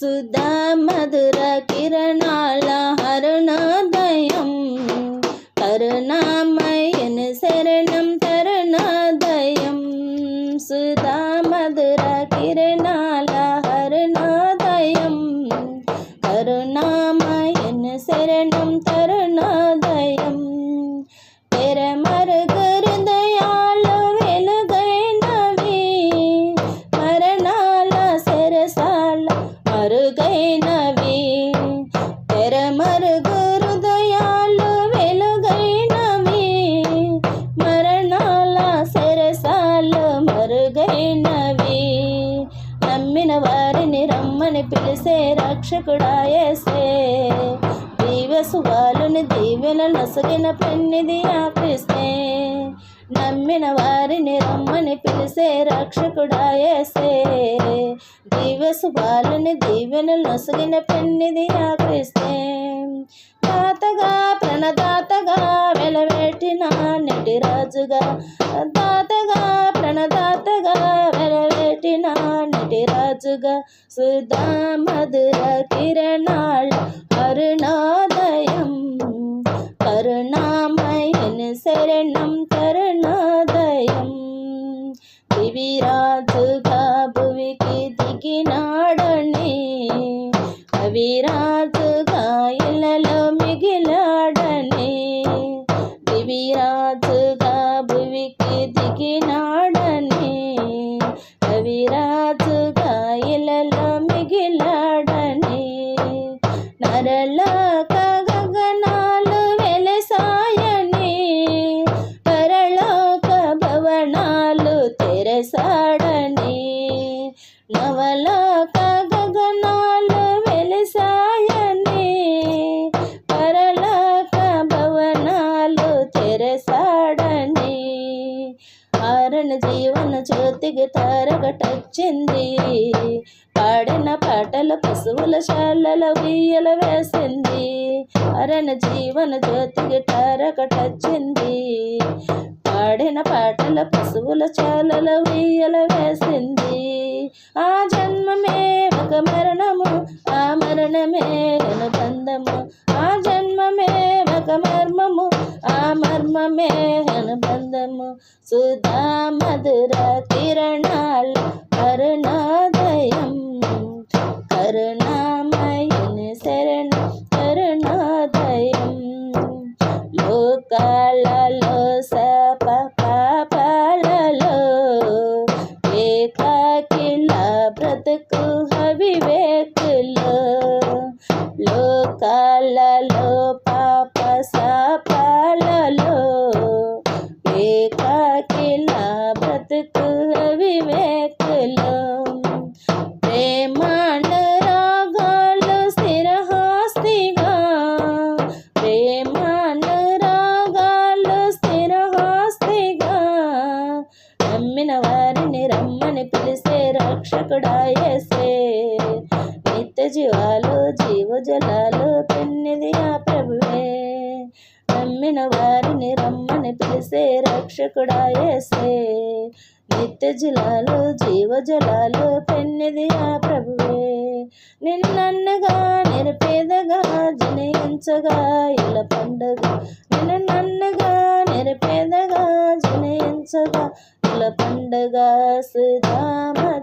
சுத மதுர கிரணால அருணோதயம் கருணாமயன் சரணம் தருணோதயம். சுதா மதுர கிரணால அருணோதயம் கருணாமயன் சரணம் தருணோதயம். பெருமருக మరుగైనవి తెరమరుగు హృదయాలు వెలుగైనవి. మరణాల సరసాల మరుగైనవి. నమ్మిన వారిని రమ్మని పిలిసే రక్షకుడాయసే రక్షకుడాయేసే దీవసువాలుని దీవెన నొసగిన పెన్నిది ఆపిస్తే. నమ్మిన వారిని రమ్మని పిలిసే రక్షకుడాయేసే శుభాలని దీవెన నొసగిన పెన్నిది ఆకరిస్తే దాతగా ప్రణదాతగా వెలవెట్టిన నెటి రాజుగా. దాతగా ప్రణదాతగా వెలవెట్టిన నెటి రాజుగా. సుధా మధుర కిరణాళ దివిరాజుగా భువికి దిగినా నవలోక గగనాలు వెలిసాయని పరలోక భవనాలు తెరసాడని. ఆరణ జీవన జ్యోతికి తారగటొచ్చింది పాడిన పాటల పశువుల శాలలో ఉయ్యలు వేసింది. అరణ జీవన జ్యోతికి తారగటొచ్చింది పాడిన పాటల పశువుల చాలలో మరణమే అనుబంధము ఆ జన్మమే ఒక మర్మము ఆ మర్మమే అనుబంధము సుధా మధుర కిరణాల కరుణోదయం కరుణామయన కలలో పాప శాపాలలో ఏకాకిల బ్రతుకు వివేకులో ప్రేమాండ రాగాలు స్థిరహాస్తిగా ప్రేమాండ రాగాలు స్థిరహాస్తిగా. నమ్మిన వారిని రమ్మని పిలిసే రక్షకుడాయసే నిత్య జీవాలు జీవజలాలు పెన్నిది ఆ ప్రభువే. నమ్మిన వారిని రమ్మని పిలిసే రక్షకుడాయేసే నిత్య జలాలు జీవజలాలు పెన్నిది ఆ ప్రభువే. నిన్నన్నగా నిరపేదగా జనయించగా ఇళ్ళ పండగ. నిన్ను నన్నగా నిరపేదగా జనయించగా ఇళ్ళ పండగ. సుధామ